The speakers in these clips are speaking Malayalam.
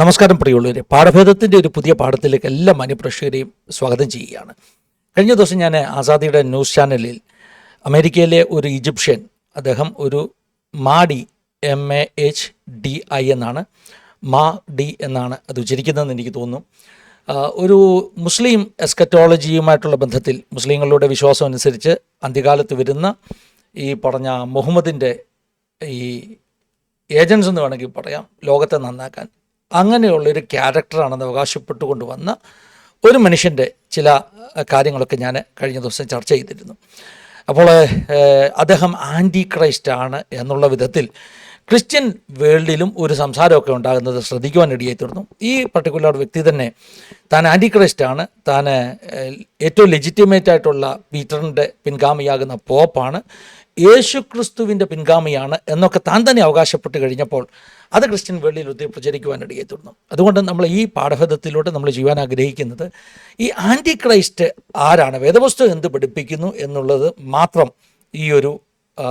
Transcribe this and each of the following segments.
നമസ്കാരം പ്രിയമുള്ളവരെ. പാഠഭേദത്തിന്റെ ഒരു പുതിയ പാഠത്തിലേക്ക് എല്ലാ മാന്യപ്രേക്ഷകരെയും സ്വാഗതം ചെയ്യുകയാണ്. കഴിഞ്ഞ ദിവസം ഞാൻ ആസാദിയുടെ ന്യൂസ് ചാനലിൽ അമേരിക്കയിലെ ഒരു ഈജിപ്ഷ്യൻ അദ്ദേഹം ഒരു Mahdi M A H D I എന്നാണ് മാ ഡി എന്നാണ് അത് ഉച്ചരിക്കുന്നതെന്ന് എനിക്ക് തോന്നുന്നു. ഒരു മുസ്ലിം എസ്കറ്റോളജിയുമായിട്ടുള്ള ബന്ധത്തിൽ മുസ്ലിങ്ങളുടെ വിശ്വാസം അനുസരിച്ച് അന്ത്യകാലത്ത് വരുന്ന ഈ പറഞ്ഞ മുഹമ്മദിന്റെ ഈ ഏജൻസ് എന്ന് വേണമെങ്കിൽ പറയാം ലോകത്തെ നന്നാക്കാൻ അങ്ങനെയുള്ളൊരു ക്യാരക്ടറാണെന്ന് അവകാശപ്പെട്ടുകൊണ്ട് വന്ന ഒരു മനുഷ്യന്റെ ചില കാര്യങ്ങളൊക്കെ ഞാൻ കഴിഞ്ഞ ദിവസം ചർച്ച ചെയ്തിരുന്നു. അപ്പോൾ അദ്ദേഹം ആന്റി ക്രൈസ്റ്റ് ആണ് എന്നുള്ള വിധത്തിൽ ക്രിസ്ത്യൻ വേൾഡിലും ഒരു സംസാരമൊക്കെ ഉണ്ടാകുന്നത് ശ്രദ്ധിക്കുവാൻ ഇടയായി തീർന്നു. ഈ പർട്ടിക്കുലർ വ്യക്തി തന്നെ താൻ ആന്റി ക്രൈസ്റ്റ് ആണ്. താൻ ഏറ്റവും ലെജിറ്റിമേറ്റ് ആയിട്ടുള്ള പീറ്ററിന്റെ പിൻഗാമിയാകുന്ന പോപ്പാണ്. യേശു ക്രിസ്തുവിന്റെ പിൻഗാമിയാണ് എന്നൊക്കെ താൻ തന്നെ അവകാശപ്പെട്ട് കഴിഞ്ഞപ്പോൾ അത് ക്രിസ്ത്യൻ വേൾഡിൽ ഒത്തിരി പ്രചരിക്കുവാൻ ഇടയായി തീർന്നു. അതുകൊണ്ട് നമ്മൾ ഈ പാഠഭേദത്തിലൂടെ നമ്മൾ ചെയ്യുവാൻ ആഗ്രഹിക്കുന്നത് ഈ ആന്റി ക്രൈസ്റ്റ് ആരാണ് വേദപുസ്തകം എന്ത് പഠിപ്പിക്കുന്നു എന്നുള്ളത് മാത്രം ഈ ഒരു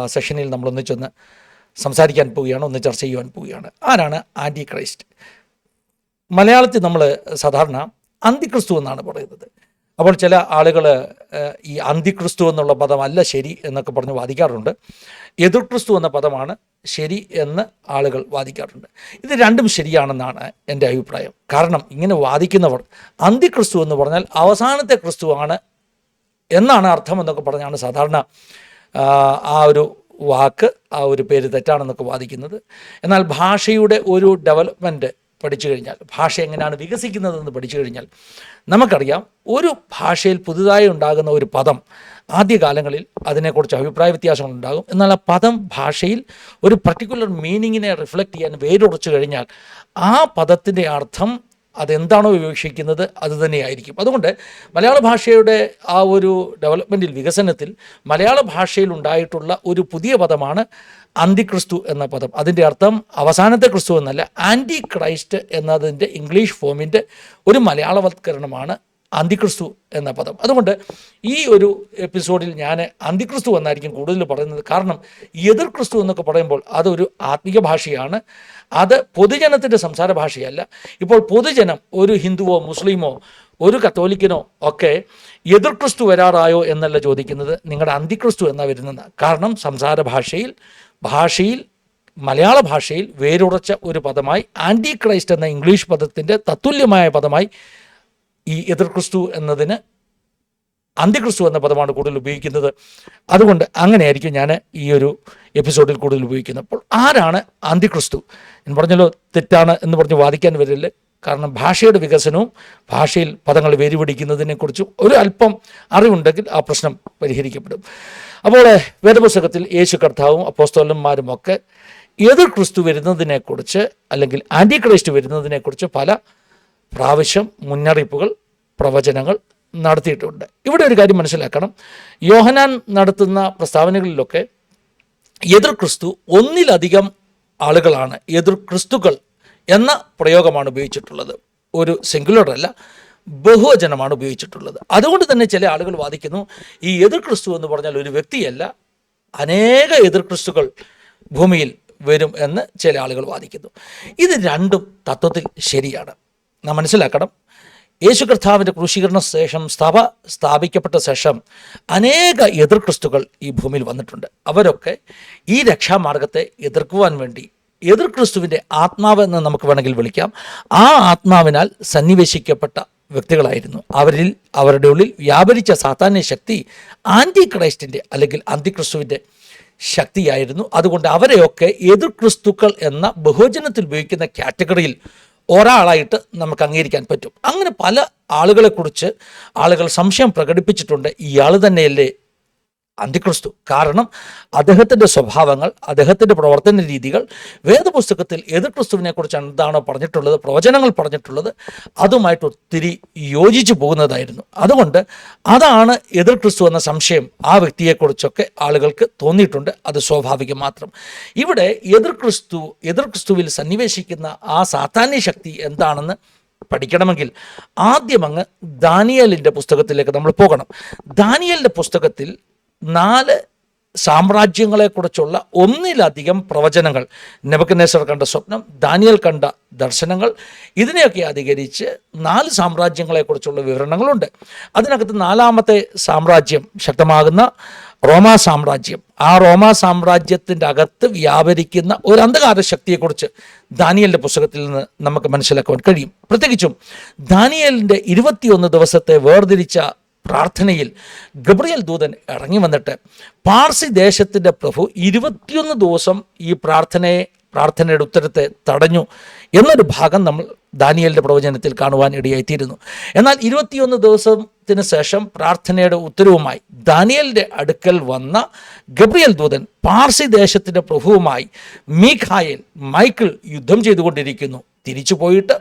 സെഷനിൽ നമ്മൾ ഒന്നിച്ചൊന്ന് സംസാരിക്കാൻ പോവുകയാണ് ഒന്ന് ചർച്ച ചെയ്യുവാൻ പോവുകയാണ്. ആരാണ് ആന്റി ക്രൈസ്റ്റ് മലയാളത്തിൽ നമ്മൾ സാധാരണ അന്തിക്രിസ്തു എന്നാണ് പറയുന്നത്. അപ്പോൾ ചില ആളുകൾ ഈ അന്തിക്രിസ്തു എന്നുള്ള പദമല്ല ശരി എന്നൊക്കെ പറഞ്ഞ് വാദിക്കാറുണ്ട്. എതിർ ക്രിസ്തു എന്ന പദമാണ് ശരി എന്ന് ആളുകൾ വാദിക്കാറുണ്ട്. ഇത് രണ്ടും ശരിയാണെന്നാണ് എന്റെ അഭിപ്രായം. കാരണം ഇങ്ങനെ വാദിക്കുന്നവർ അന്തിക്രിസ്തു എന്ന് പറഞ്ഞാൽ അവസാനത്തെ ക്രിസ്തുവാണ് എന്നാണ് അർത്ഥം എന്നൊക്കെ പറഞ്ഞാണ് സാധാരണ ആ, ഒരു വാക്ക് ആ ഒരു പേര് തെറ്റാണെന്നൊക്കെ വാദിക്കുന്നത്. എന്നാൽ ഭാഷയുടെ ഒരു ഡെവലപ്മെന്റ് പഠിച്ചു കഴിഞ്ഞാൽ ഭാഷ എങ്ങനെയാണ് വികസിക്കുന്നതെന്ന് പഠിച്ചു കഴിഞ്ഞാൽ നമുക്കറിയാം ഒരു ഭാഷയിൽ പുതുതായി ഉണ്ടാകുന്ന ഒരു പദം ആദ്യകാലങ്ങളിൽ അതിനെക്കുറിച്ച് അഭിപ്രായ വ്യത്യാസങ്ങൾ ഉണ്ടാകും. എന്നാൽ ആ പദം ഭാഷയിൽ ഒരു പർട്ടിക്കുലർ മീനിങ്ങിനെ റിഫ്ലക്റ്റ് ചെയ്യാൻ വേരുറച്ചു കഴിഞ്ഞാൽ ആ പദത്തിന്റെ അർത്ഥം അതെന്താണോ വിവക്ഷിക്കുന്നത് അത് തന്നെയായിരിക്കും. അതുകൊണ്ട് മലയാള ഭാഷയുടെ ആ ഒരു ഡെവലപ്മെന്റിൽ വികസനത്തിൽ മലയാള ഭാഷയിൽ ഉണ്ടായിട്ടുള്ള ഒരു പുതിയ പദമാണ് അന്തിക്രിസ്തു എന്ന പദം. അതിന്റെ അർത്ഥം അവസാനത്തെ ക്രിസ്തു എന്നല്ല ആന്റി ക്രൈസ്റ്റ് എന്നതിന്റെ ഇംഗ്ലീഷ് ഫോമിന്റെ ഒരു മലയാളവത്കരണമാണ് അന്തിക്രിസ്തു എന്ന പദം. അതുകൊണ്ട് ഈ ഒരു എപ്പിസോഡിൽ ഞാൻ അന്തിക്രിസ്തു എന്നായിരിക്കും കൂടുതൽ പറയുന്നത്. കാരണം എതിർ ക്രിസ്തു എന്നൊക്കെ പറയുമ്പോൾ അതൊരു ആത്മീയ ഭാഷയാണ്. അത് പൊതുജനത്തിന്റെ സംസാര ഭാഷയല്ല. ഇപ്പോൾ പൊതുജനം ഒരു ഹിന്ദുവോ മുസ്ലിമോ ഒരു കത്തോലിക്കനോ ഒക്കെ എതിർ ക്രിസ്തു വരാറായോ എന്നല്ല ചോദിക്കുന്നത്. നിങ്ങളുടെ അന്തിക്രിസ്തു എന്നാ വരുന്നത് കാരണം സംസാര ഭാഷയിൽ ഭാഷയിൽ മലയാള ഭാഷയിൽ വേരുറച്ച ഒരു പദമായി ആന്റി ക്രൈസ്റ്റ് എന്ന ഇംഗ്ലീഷ് പദത്തിന്റെ തത്തുല്യമായ പദമായി ഈ എതിർ ക്രിസ്തു എന്നതിന് അന്ത്യക്രിസ്തു എന്ന പദമാണ് കൂടുതൽ ഉപയോഗിക്കുന്നത്. അതുകൊണ്ട് അങ്ങനെയായിരിക്കും ഞാൻ ഈ ഒരു എപ്പിസോഡിൽ കൂടുതൽ ഉപയോഗിക്കുന്നത്. അപ്പോൾ ആരാണ് അന്ത്യക്രിസ്തു? എന്ന് പറഞ്ഞല്ലോ തെറ്റാണ് എന്ന് പറഞ്ഞ് വാദിക്കാൻ വരില്ല. കാരണം ഭാഷയുടെ വികസനവും ഭാഷയിൽ പദങ്ങൾ വേരുപിടിക്കുന്നതിനെക്കുറിച്ചും ഒരു അല്പം അറിവുണ്ടെങ്കിൽ ആ പ്രശ്നം പരിഹരിക്കപ്പെടും. അപ്പോൾ വേദപുസ്തകത്തിൽ യേശു കർത്താവും അപ്പോസ്തോലന്മാരും ഒക്കെ എതിർ ക്രിസ്തു വരുന്നതിനെക്കുറിച്ച് അല്ലെങ്കിൽ ആന്റി ക്രൈസ്റ്റ് വരുന്നതിനെക്കുറിച്ച് പല പ്രാവശ്യം മുന്നറിയിപ്പുകൾ പ്രവചനങ്ങൾ നടത്തിയിട്ടുണ്ട്. ഇവിടെ ഒരു കാര്യം മനസ്സിലാക്കണം. യോഹനാൻ നടത്തുന്ന പ്രസ്താവനകളിലൊക്കെ എതിർ ക്രിസ്തു ഒന്നിലധികം ആളുകളാണ് എതിർ ക്രിസ്തുക്കൾ എന്ന പ്രയോഗമാണ് ഉപയോഗിച്ചിട്ടുള്ളത്. ഒരു സിംഗുലർ അല്ല ബഹുവചനമാണ് ഉപയോഗിച്ചിട്ടുള്ളത്. അതുകൊണ്ട് തന്നെ ചില ആളുകൾ വാദിക്കുന്നു ഈ എതിർ ക്രിസ്തു എന്ന് പറഞ്ഞാൽ ഒരു വ്യക്തിയല്ല അനേക എതിർ ക്രിസ്തുക്കൾ ഭൂമിയിൽ വരും എന്ന് ചില ആളുകൾ വാദിക്കുന്നു. ഇത് രണ്ടും തത്വത്തിൽ ശരിയാണ്. നാം മനസ്സിലാക്കണം. യേശു കർത്താവിന്റെ ക്രൂശീകരണ ശേഷം സഭ സ്ഥാപിക്കപ്പെട്ട ശേഷം അനേക എതിർ ക്രിസ്തുക്കൾ ഈ ഭൂമിയിൽ വന്നിട്ടുണ്ട്. അവരൊക്കെ ഈ രക്ഷാമാർഗത്തെ എതിർക്കുവാൻ വേണ്ടി എതിർ ക്രിസ്തുവിന്റെ ആത്മാവ് എന്ന് നമുക്ക് വേണമെങ്കിൽ വിളിക്കാം. ആ ആത്മാവിനാൽ സന്നിവേശിക്കപ്പെട്ട വ്യക്തികളായിരുന്നു. അവരിൽ അവരുടെ ഉള്ളിൽ വ്യാപരിച്ച സാധാന്യ ശക്തി ആന്റി ക്രൈസ്റ്റിന്റെ അല്ലെങ്കിൽ അന്തിക്രിസ്തുവിന്റെ ശക്തിയായിരുന്നു. അതുകൊണ്ട് അവരെയൊക്കെ എതിർ ക്രിസ്തുക്കൾ എന്ന ബഹുജനത്തിൽ ഉപയോഗിക്കുന്ന കാറ്റഗറിയിൽ ഒരാളായിട്ട് നമുക്ക് അംഗീകരിക്കാൻ പറ്റും. അങ്ങനെ പല ആളുകളെക്കുറിച്ച് ആളുകൾ സംശയം പ്രകടിപ്പിച്ചിട്ടുണ്ട്. ഇയാൾ തന്നെയല്ലേ അന്തിക്രിസ്തു. കാരണം അദ്ദേഹത്തിന്റെ സ്വഭാവങ്ങൾ അദ്ദേഹത്തിന്റെ പ്രവർത്തന രീതികൾ വേദപുസ്തകത്തിൽ എതിർ ക്രിസ്തുവിനെ കുറിച്ച് എന്താണോ പറഞ്ഞിട്ടുള്ളത് പ്രവചനങ്ങൾ പറഞ്ഞിട്ടുള്ളത് അതുമായിട്ട് ഒത്തിരി യോജിച്ചു പോകുന്നതായിരുന്നു. അതുകൊണ്ട് അതാണ് എതിർ ക്രിസ്തു എന്ന സംശയം ആ വ്യക്തിയെക്കുറിച്ചൊക്കെ ആളുകൾക്ക് തോന്നിയിട്ടുണ്ട്. അത് സ്വാഭാവികം മാത്രം. ഇവിടെ എതിർ ക്രിസ്തു എതിർ ക്രിസ്തുവിൽ സന്നിവേശിക്കുന്ന ആ സാധാന്യ ശക്തി എന്താണെന്ന് പഠിക്കണമെങ്കിൽ ആദ്യം അങ്ങ് ദാനിയലിന്റെ പുസ്തകത്തിലേക്ക് നമ്മൾ പോകണം. ദാനിയലിന്റെ പുസ്തകത്തിൽ നാല് സാമ്രാജ്യങ്ങളെക്കുറിച്ചുള്ള ഒന്നിലധികം പ്രവചനങ്ങൾ. നെബക്കനേശ്വർ കണ്ട സ്വപ്നം ദാനിയൽ കണ്ട ദർശനങ്ങൾ ഇതിനെയൊക്കെ അധികരിച്ച് നാല് സാമ്രാജ്യങ്ങളെക്കുറിച്ചുള്ള വിവരണങ്ങളുണ്ട്. അതിനകത്ത് നാലാമത്തെ സാമ്രാജ്യം ശക്തമാകുന്ന റോമാ സാമ്രാജ്യം. ആ റോമാ സാമ്രാജ്യത്തിന്റെ അകത്ത് വ്യാപരിക്കുന്ന ഒരു അന്ധകാര ശക്തിയെക്കുറിച്ച് ദാനിയലിന്റെ പുസ്തകത്തിൽ നിന്ന് നമുക്ക് മനസ്സിലാക്കുവാൻ കഴിയും. പ്രത്യേകിച്ചും ദാനിയലിന്റെ ഇരുപത്തിയൊന്ന് ദിവസത്തെ വേർതിരിച്ച പ്രാർത്ഥനയിൽ ഗബ്രിയൽ ദൂതൻ ഇറങ്ങി വന്നിട്ട് പാർസി ദേശത്തിന്റെ പ്രഭു ഇരുപത്തിയൊന്ന് ദിവസം ഈ പ്രാർത്ഥനയെ പ്രാർത്ഥനയുടെ ഉത്തരത്തെ തടഞ്ഞു എന്നൊരു ഭാഗം നമ്മൾ ദാനിയലിന്റെ പ്രവചനത്തിൽ കാണുവാൻ ഇടയായിത്തീരുന്നു. എന്നാൽ ഇരുപത്തിയൊന്ന് ദിവസത്തിന് ശേഷം പ്രാർത്ഥനയുടെ ഉത്തരവുമായി ദാനിയലിന്റെ അടുക്കൽ വന്ന ഗബ്രിയൽ ദൂതൻ പാർസി ദേശത്തിന്റെ പ്രഭുവുമായി മീഖായൽ മൈക്കിൾ യുദ്ധം ചെയ്തുകൊണ്ടിരിക്കുന്നു. തിരിച്ചു പോയിട്ട്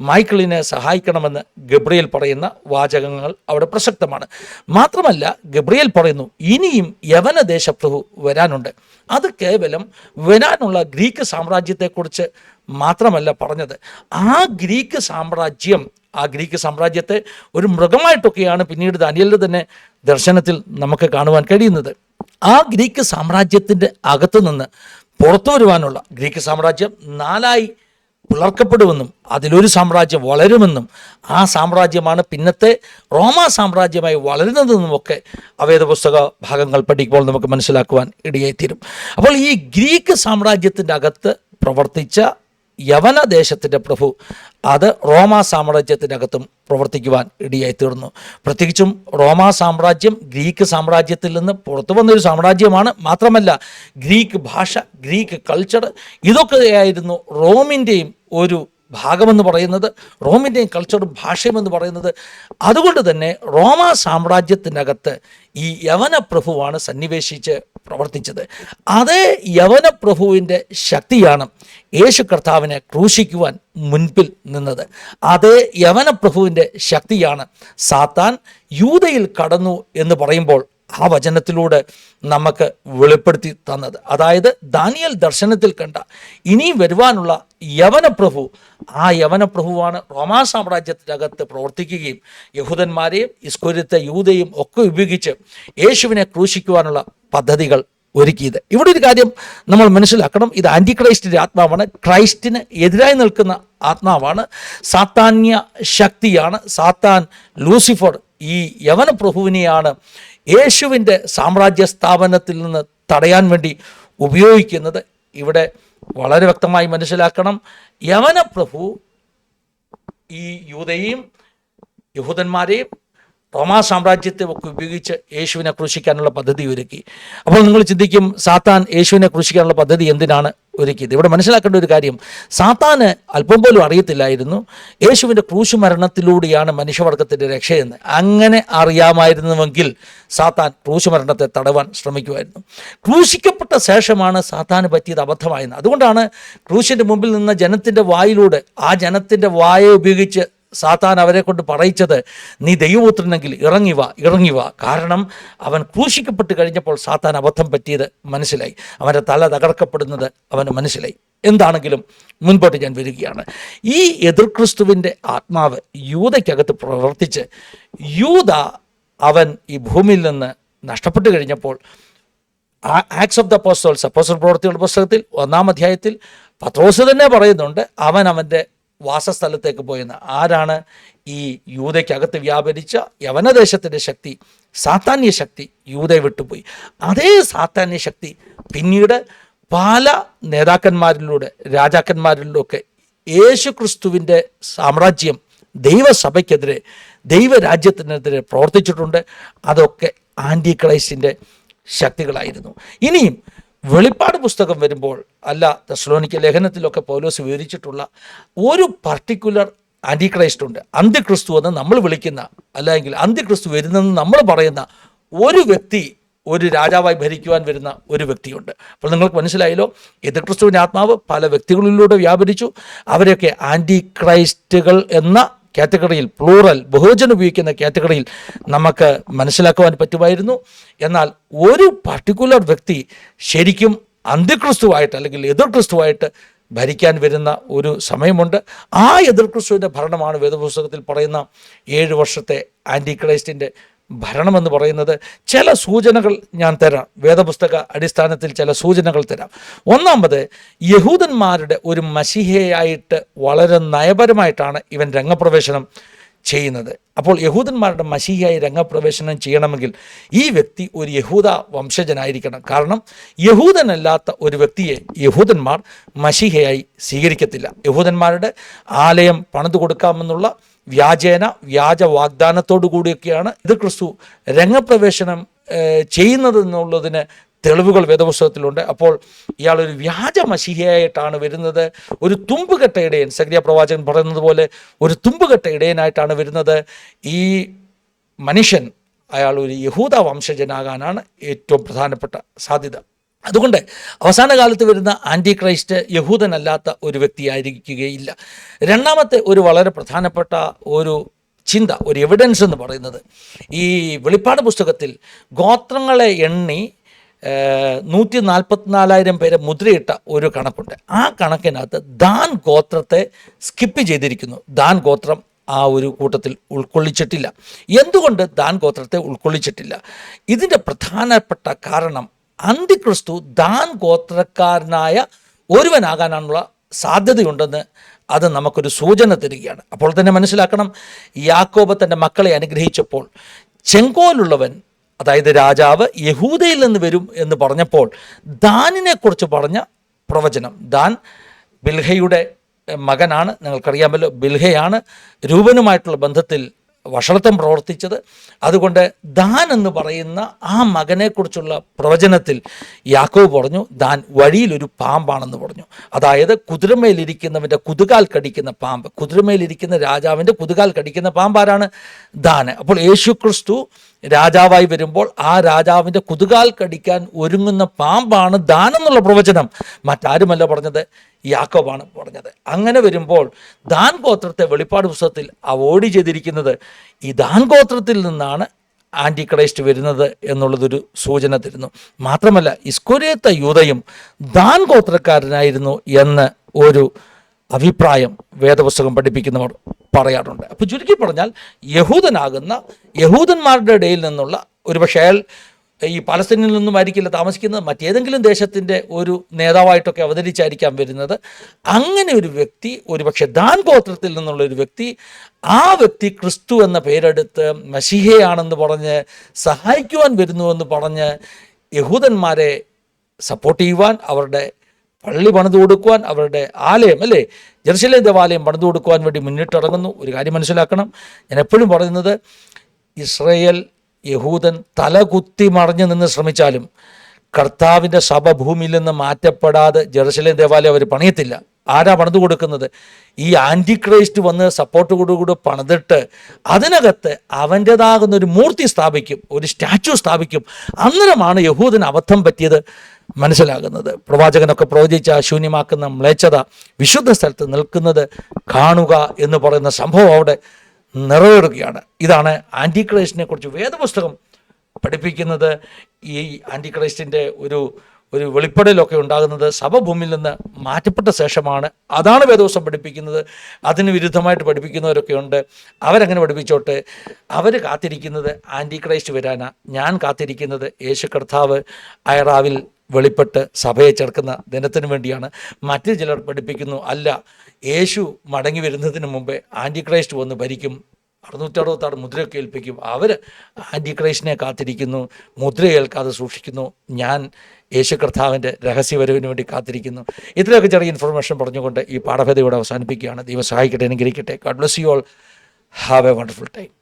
മൈക്കിളിനെ സഹായിക്കണമെന്ന് ഗബ്രിയേൽ പറയുന്ന വാചകങ്ങൾ അവിടെ പ്രസക്തമാണ്. മാത്രമല്ല ഗബ്രിയേൽ പറയുന്നു ഇനിയും യവന ദേശപ്രഭു വരാനുണ്ട്. അത് കേവലം വരാനുള്ള ഗ്രീക്ക് സാമ്രാജ്യത്തെക്കുറിച്ച് മാത്രമല്ല പറഞ്ഞത്. ആ ഗ്രീക്ക് സാമ്രാജ്യം ആ ഗ്രീക്ക് സാമ്രാജ്യത്തെ ഒരു മൃഗമായിട്ടൊക്കെയാണ് പിന്നീട് ദാനിയലിന്റെ തന്നെ ദർശനത്തിൽ നമുക്ക് കാണുവാൻ കഴിയുന്നത്. ആ ഗ്രീക്ക് സാമ്രാജ്യത്തിന്റെ അകത്തു നിന്ന് പുറത്തു വരുവാനുള്ള ഗ്രീക്ക് സാമ്രാജ്യം നാലായി പിളർക്കപ്പെടുമെന്നും അതിലൊരു സാമ്രാജ്യം വളരുമെന്നും ആ സാമ്രാജ്യമാണ് പിന്നത്തെ റോമാ സാമ്രാജ്യമായി വളരുന്നതെന്നുമൊക്കെ അവേദ പുസ്തക ഭാഗങ്ങൾ പഠിക്കുമ്പോൾ നമുക്ക് മനസ്സിലാക്കുവാൻ ഇടയായിത്തീരും. അപ്പോൾ ഈ ഗ്രീക്ക് സാമ്രാജ്യത്തിന്റെ അകത്ത് പ്രവർത്തിച്ച യവന ദേശത്തിന്റെ പ്രഭു അത് റോമാ സാമ്രാജ്യത്തിനകത്തും പ്രവർത്തിക്കുവാൻ ഇടിയായി തീർന്നു പ്രത്യേകിച്ചും റോമാ സാമ്രാജ്യം ഗ്രീക്ക് സാമ്രാജ്യത്തിൽ നിന്ന് പുറത്തു വന്നൊരു സാമ്രാജ്യമാണ് മാത്രമല്ല ഗ്രീക്ക് ഭാഷ ഗ്രീക്ക് കൾച്ചർ ഇതൊക്കെയായിരുന്നു റോമിന്റെയും ഒരു ഭാഗമെന്ന് പറയുന്നത് റോമിന്റെയും കൾച്ചറും ഭാഷയും എന്ന് പറയുന്നത്. അതുകൊണ്ട് തന്നെ റോമാ സാമ്രാജ്യത്തിനകത്ത് ഈ യവനപ്രഭുവാണ് സന്നിവേശിച്ച് പ്രവർത്തിച്ചത്. അതേ യവന പ്രഭുവിന്റെ ശക്തിയാണ് യേശു കർത്താവിനെ ക്രൂശിക്കുവാൻ മുൻപിൽ നിന്നത്. അതേ യവന പ്രഭുവിന്റെ ശക്തിയാണ് സാത്താൻ യൂതയിൽ കടന്നു എന്ന് പറയുമ്പോൾ ആ വചനത്തിലൂടെ നമുക്ക് വെളിപ്പെടുത്തി തന്നത്. അതായത് ദാനിയൽ ദർശനത്തിൽ കണ്ട ഇനി വരുവാനുള്ള യവനപ്രഭു ആ യവനപ്രഭുവാണ് റോമാ സാമ്രാജ്യത്തിനകത്ത് പ്രവർത്തിക്കുകയും യഹൂദന്മാരെയും ഇസ്കുരത്തെ യൂതയും ഒക്കെ ഉപയോഗിച്ച് യേശുവിനെ ക്രൂശിക്കുവാനുള്ള പദ്ധതികൾ ഒരുക്കിയത്. ഇവിടെ ഒരു കാര്യം നമ്മൾ മനസ്സിലാക്കണം. ഇത് ആന്റി ക്രൈസ്റ്റിന്റെ ആത്മാവാണ്. ക്രൈസ്റ്റിന് എതിരായി നിൽക്കുന്ന ആത്മാവാണ്. സാത്താന്യ ശക്തിയാണ്. സാത്താൻ ലൂസിഫർ ഈ യവന പ്രഭുവിനെയാണ് യേശുവിന്റെ സാമ്രാജ്യ സ്ഥാപനത്തിൽ നിന്ന് തടയാൻ വേണ്ടി ഉപയോഗിക്കുന്നത് ഇവിടെ വളരെ വ്യക്തമായി മനസ്സിലാക്കണം. യവനപ്രഭു ഈ യൂതയെയും യഹൂദന്മാരെയും റോമാ സാമ്രാജ്യത്തെ ഒക്കെ ഉപയോഗിച്ച് യേശുവിനെ ക്രൂശിക്കാനുള്ള പദ്ധതി ഒരുക്കി. അപ്പോൾ നിങ്ങൾ ചിന്തിക്കും സാത്താൻ യേശുവിനെ ക്രൂശിക്കാനുള്ള പദ്ധതി എന്തിനാണ്? ഒരുക്കിയത്. ഇവിടെ മനസ്സിലാക്കേണ്ട ഒരു കാര്യം സാത്താന് അല്പം പോലും അറിയത്തില്ലായിരുന്നു. യേശുവിന്റെ ക്രൂശു മരണത്തിലൂടെയാണ് മനുഷ്യവർഗത്തിന്റെ രക്ഷയെന്ന്. അങ്ങനെ അറിയാമായിരുന്നുവെങ്കിൽ സാത്താൻ ക്രൂശു മരണത്തെ തടവാൻ ശ്രമിക്കുമായിരുന്നു. ക്രൂശിക്കപ്പെട്ട ശേഷമാണ് സാത്താന് പറ്റിയത് അബദ്ധമായെന്ന്. അതുകൊണ്ടാണ് ക്രൂശിന്റെ മുമ്പിൽ നിന്ന ജനത്തിന്റെ വായിലൂടെ ആ ജനത്തിന്റെ വായ ഉപയോഗിച്ച് സാത്താൻ അവരെ കൊണ്ട് പറയിച്ചത് നീ ദൈവപുത്രനെങ്കിൽ ഇറങ്ങിവ ഇറങ്ങിവ കാരണം അവൻ ക്രൂശിക്കപ്പെട്ട് കഴിഞ്ഞപ്പോൾ സാത്താൻ അബദ്ധം പറ്റിയത് മനസ്സിലായി. അവന്റെ തല തകർക്കപ്പെടുന്നത് അവന് മനസ്സിലായി. എന്താണെങ്കിലും മുൻപോട്ട് ഞാൻ വരികയാണ്. ഈ എതിർ ക്രിസ്തുവിന്റെ ആത്മാവ് യൂതയ്ക്കകത്ത് പ്രവർത്തിച്ച് യൂത അവൻ ഈ ഭൂമിയിൽ നിന്ന് നഷ്ടപ്പെട്ടു കഴിഞ്ഞപ്പോൾ acts of the apostles apostle പ്രവർത്തികളുടെ പുസ്തകത്തിൽ ഒന്നാം അധ്യായത്തിൽ പത്രോസ് തന്നെ പറയുന്നുണ്ട് അവൻ അവന്റെ വാസസ്ഥലത്തേക്ക് പോയെന്ന്. ആരാണ് ഈ യൂതയ്ക്കകത്ത് വ്യാപരിച്ച യവനദേശത്തിന്റെ ശക്തി? സാത്താന്യ ശക്തി യൂതയെ വിട്ടുപോയി. അതേ സാത്താന്യ ശക്തി പിന്നീട് പല നേതാക്കന്മാരിലൂടെ രാജാക്കന്മാരിലൂടെ യേശു ക്രിസ്തുവിന്റെ സാമ്രാജ്യം ദൈവസഭയ്ക്കെതിരെ ദൈവരാജ്യത്തിനെതിരെ പ്രവർത്തിച്ചിട്ടുണ്ട്. അതൊക്കെ ആന്റി ക്രൈസ്റ്റിന്റെ ശക്തികളായിരുന്നു. ഇനിയും വെളിപ്പാട് പുസ്തകം വരുമ്പോൾ അല്ല തെസ്ലോനിക്ക ലേഖനത്തിലൊക്കെ പൗലോസ് വിവരിച്ചിട്ടുള്ള ഒരു പർട്ടിക്കുലർ ആന്റി ക്രൈസ്റ്റ് ഉണ്ട്. അന്ത്യക്രിസ്തു എന്ന് നമ്മൾ വിളിക്കുന്ന അല്ലെങ്കിൽ അന്ത്യക്രിസ്തു വരുന്നെന്ന് നമ്മൾ പറയുന്ന ഒരു വ്യക്തി ഒരു രാജാവായി ഭരിക്കുവാൻ വരുന്ന ഒരു വ്യക്തിയുണ്ട്. അപ്പോൾ നിങ്ങൾക്ക് മനസ്സിലായല്ലോ എതിർ ക്രിസ്തുവിന്റെ ആത്മാവ് പല വ്യക്തികളിലൂടെ വ്യാപരിച്ചു. അവരെയൊക്കെ ആന്റി ക്രൈസ്റ്റുകൾ എന്ന കാറ്റഗറിയിൽ പ്ലൂറൽ ബഹുവചനം ഉപയോഗിക്കുന്ന കാറ്റഗറിയിൽ നമുക്ക് മനസ്സിലാക്കുവാൻ പറ്റുമായിരുന്നു. എന്നാൽ ഒരു പർട്ടിക്കുലർ വ്യക്തി ശരിക്കും അന്ത്യക്രിസ്തുവായിട്ട് അല്ലെങ്കിൽ എതിർ ക്രിസ്തുവായിട്ട് ഭരിക്കാൻ വരുന്ന ഒരു സമയമുണ്ട്. ആ എതിർ ക്രിസ്തുവിന്റെ ഭരണമാണ് വേദപുസ്തകത്തിൽ പറയുന്ന ഏഴ് വർഷത്തെ ആന്റി ക്രൈസ്റ്റിന്റെ ഭരണമെന്ന് പറയുന്നത് ചില സൂചനകൾ ഞാൻ തരാം. വേദപുസ്തക അടിസ്ഥാനത്തിൽ ചില സൂചനകൾ തരാം. ഒന്നാമത് യഹൂദന്മാരുടെ ഒരു മഷിഹയായിട്ട് വളരെ നയപരമായിട്ടാണ് ഇവൻ രംഗപ്രവേശനം ചെയ്യുന്നത്. അപ്പോൾ യഹൂദന്മാരുടെ മഷിയായി രംഗപ്രവേശനം ചെയ്യണമെങ്കിൽ ഈ വ്യക്തി ഒരു യഹൂദ വംശജനായിരിക്കണം. കാരണം യഹൂദനല്ലാത്ത ഒരു വ്യക്തിയെ യഹൂദന്മാർ മഷിഹയായി സ്വീകരിക്കത്തില്ല. യഹൂദന്മാരുടെ ആലയം പണിതു കൊടുക്കാമെന്നുള്ള വ്യാജേന വ്യാജ വാഗ്ദാനത്തോടു കൂടിയൊക്കെയാണ് ഇത് ക്രിസ്തു രംഗപ്രവേശനം ചെയ്യുന്നത് ചെയ്യുന്നതെന്നുള്ളതിന് തെളിവുകൾ വേദപുസ്തകത്തിലുണ്ട്. അപ്പോൾ ഇയാൾ ഒരു വ്യാജ മഷിഹയായിട്ടാണ് വരുന്നത്. ഒരു തുമ്പുകെട്ട ഇടയൻ സക്രിയ പ്രവാചകൻ പറയുന്നത് പോലെ ഒരു തുമ്പുകെട്ട ഇടയനായിട്ടാണ് വരുന്നത്. ഈ മനുഷ്യൻ അയാൾ ഒരു യഹൂദ വംശജനാകാനാണ് ഏറ്റവും പ്രധാനപ്പെട്ട സാധ്യത. അതുകൊണ്ട് അവസാന കാലത്ത് വരുന്ന ആന്റി ക്രൈസ്റ്റ് യഹൂദനല്ലാത്ത ഒരു വ്യക്തിയായിരിക്കുകയില്ല. രണ്ടാമത്തെ ഒരു വളരെ പ്രധാനപ്പെട്ട ഒരു ചിന്ത ഒരു എവിഡൻസ് എന്ന് പറയുന്നത് ഈ വെളിപ്പാട് പുസ്തകത്തിൽ ഗോത്രങ്ങളെ എണ്ണി നൂറ്റി നാൽപ്പത്തിനാലായിരം പേരെ മുദ്രയിട്ട ഒരു കണക്കുണ്ട്. ആ കണക്കിനകത്ത് ദാൻ ഗോത്രത്തെ സ്കിപ്പ് ചെയ്തിരിക്കുന്നു. ദാൻ ഗോത്രം ആ ഒരു കൂട്ടത്തിൽ ഉൾക്കൊള്ളിച്ചിട്ടില്ല. എന്തുകൊണ്ട് ദാൻ ഗോത്രത്തെ ഉൾക്കൊള്ളിച്ചിട്ടില്ല? ഇതിന്റെ പ്രധാനപ്പെട്ട കാരണം അന്തിക്രിസ്തു ദാൻ ഗോത്രക്കാരനായ ഒരുവനാകാനുള്ള സാധ്യതയുണ്ടെന്ന് അത് നമുക്കൊരു സൂചന തരികയാണ്. അപ്പോൾ തന്നെ മനസ്സിലാക്കണം യാക്കോബ തന്റെ മക്കളെ അനുഗ്രഹിച്ചപ്പോൾ ചെങ്കോലുള്ളവൻ അതായത് രാജാവ് യഹൂദയിൽ നിന്ന് വരും എന്ന് പറഞ്ഞപ്പോൾ ദാനിനെക്കുറിച്ച് പറഞ്ഞ പ്രവചനം. ദാൻ ബിൽഹയുടെ മകനാണ് നിങ്ങൾക്കറിയാമല്ലോ ബിൽഹയാണ് രൂപനുമായിട്ടുള്ള ബന്ധത്തിൽ വഷളത്വം പ്രവർത്തിച്ചത്. അതുകൊണ്ട് ദാൻ എന്ന് പറയുന്ന ആ മകനെക്കുറിച്ചുള്ള പ്രവചനത്തിൽ യാക്കോവ് പറഞ്ഞു ദാൻ വഴിയിലൊരു പാമ്പാണെന്ന് പറഞ്ഞു. അതായത് കുതിരമേലിരിക്കുന്നവന്റെ കുതുകാൽ കടിക്കുന്ന പാമ്പ് കുതിരമേലിരിക്കുന്ന രാജാവിന്റെ കുതുകാൽ കടിക്കുന്ന പാമ്പാരാണ് ദാന്. അപ്പോൾ യേശു ക്രിസ്തു രാജാവായി വരുമ്പോൾ ആ രാജാവിന്റെ കുതുകാൽ കടിക്കാൻ ഒരുങ്ങുന്ന പാമ്പാണ് ദാൻ എന്നുള്ള പ്രവചനം. മറ്റാരുമല്ല പറഞ്ഞത്? യാക്കോബാണ് പറഞ്ഞത്. അങ്ങനെ വരുമ്പോൾ ദാൻ ഗോത്രത്തെ വെളിപ്പാട് പുസ്തകത്തിൽ അവോയ്ഡ് ചെയ്തിരിക്കുന്നത് ഈ ദാൻ ഗോത്രത്തിൽ നിന്നാണ് ആന്റി ക്രൈസ്റ്റ് വരുന്നത് എന്നുള്ളതൊരു സൂചന തരുന്നു. മാത്രമല്ല ഇസ്കുരേത്ത യൂതയും ദാൻ ഗോത്രക്കാരനായിരുന്നു എന്ന് ഒരു അഭിപ്രായം വേദപുസ്തകം പഠിപ്പിക്കുന്നവർ പറയാറുണ്ട്. അപ്പോൾ ചുരുക്കി പറഞ്ഞാൽ യഹൂദനാകുന്ന യഹൂദന്മാരുടെ ഇടയിൽ നിന്നുള്ള ഒരുപക്ഷെ അയാൾ ഈ പലസ്തീനിൽ നിന്നും ആയിരിക്കില്ല താമസിക്കുന്നത് മറ്റേതെങ്കിലും ദേശത്തിന്റെ ഒരു നേതാവായിട്ടൊക്കെ അവതരിച്ചായിരിക്കാം വരുന്നത്. അങ്ങനെ ഒരു വ്യക്തി ഒരുപക്ഷെ ദാൻ ഗോത്രത്തിൽ നിന്നുള്ള ഒരു വ്യക്തി ആ വ്യക്തി ക്രിസ്തു എന്ന പേരെടുത്ത് മഷിഹയാണെന്ന് പറഞ്ഞ് സഹായിക്കുവാൻ വരുന്നുവെന്ന് പറഞ്ഞ് യഹൂദന്മാരെ സപ്പോർട്ട് ചെയ്യുവാൻ അവരുടെ പള്ളി പണിതു കൊടുക്കുവാൻ അവരുടെ ആലയം അല്ലേ? ജെറുസലേം ദേവാലയം പണിതു കൊടുക്കുവാൻ വേണ്ടി മുന്നിട്ടിറങ്ങുന്നു. ഒരു കാര്യം മനസ്സിലാക്കണം. ഞാൻ എപ്പോഴും പറയുന്നത് ഇസ്രയേൽ യഹൂദൻ തലകുത്തി മറിഞ്ഞു നിന്ന് ശ്രമിച്ചാലും കർത്താവിന്റെ സഭ ഭൂമിയിൽ നിന്ന് മാറ്റപ്പെടാതെ ജെറുസലേം ദേവാലയം അവർ പണിയത്തില്ല. ആരാ പണിതു കൊടുക്കുന്നത്? ഈ ആന്റി ക്രൈസ്റ്റ് വന്ന് സപ്പോർട്ട് കൂടി പണിതിട്ട് അതിനകത്ത് അവന്റെതാകുന്ന ഒരു മൂർത്തി സ്ഥാപിക്കും ഒരു സ്റ്റാച്ചു സ്ഥാപിക്കും. അന്നേരമാണ് യഹൂദന് അബദ്ധം പറ്റിയത്. മനസ്സിലാകുന്നത്. പ്രവാചകനൊക്കെ പ്രവചിച്ച ശൂന്യമാക്കുന്ന മ്ലേച്ഛത വിശുദ്ധ സ്ഥലത്ത് നിൽക്കുന്നത് കാണുക എന്ന് പറയുന്ന സംഭവം അവിടെ നിറവേറുകയാണ്. ഇതാണ് ആന്റി ക്രൈസ്റ്റിനെ കുറിച്ച് വേദപുസ്തകം പഠിപ്പിക്കുന്നത്. ഈ ആന്റി ക്രൈസ്റ്റിന്റെ ഒരു ഒരു വെളിപ്പെടലൊക്കെ ഉണ്ടാകുന്നത് സഭഭൂമിയിൽ നിന്ന് മാറ്റപ്പെട്ട ശേഷമാണ്. അതാണ് വേദോസം പഠിപ്പിക്കുന്നത്. അതിന് വിരുദ്ധമായിട്ട് പഠിപ്പിക്കുന്നവരൊക്കെ ഉണ്ട്. അവരങ്ങനെ പഠിപ്പിച്ചോട്ടെ. അവർ കാത്തിരിക്കുന്നത് ആന്റി ക്രൈസ്റ്റ് വരാനാണ് ഞാൻ കാത്തിരിക്കുന്നത് യേശു കർത്താവ് അയറാവിൽ വെളിപ്പെട്ട് സഭയെ ചേർക്കുന്ന ദിനത്തിന് വേണ്ടിയാണ് മറ്റു ചിലർ പഠിപ്പിക്കുന്നു. അല്ല യേശു മടങ്ങി വരുന്നതിന് മുമ്പേ ആന്റി ക്രൈസ്റ്റ് വന്ന് ഭരിക്കും. അറുന്നൂറ്ററുപത്താറ് മുദ്രയൊക്കെ ഏൽപ്പിക്കും. അവർ ആന്റി ക്രൈസ്റ്റിനെ കാത്തിരിക്കുന്നു മുദ്ര ഏൽക്കാതെ സൂക്ഷിക്കുന്നു. ഞാൻ യേശു കർത്താവിന്റെ രഹസ്യവരവിന് വേണ്ടി കാത്തിരിക്കുന്നു. ഇത്രയൊക്കെ ചെറിയ ഇൻഫർമേഷൻ പറഞ്ഞുകൊണ്ട് ഈ പാഠഭേദ ഇവിടെ അവസാനിപ്പിക്കുകയാണ്. ദൈവം സഹായിക്കട്ടെ അനുഗ്രഹിക്കട്ടെ. God bless you all have a wonderful time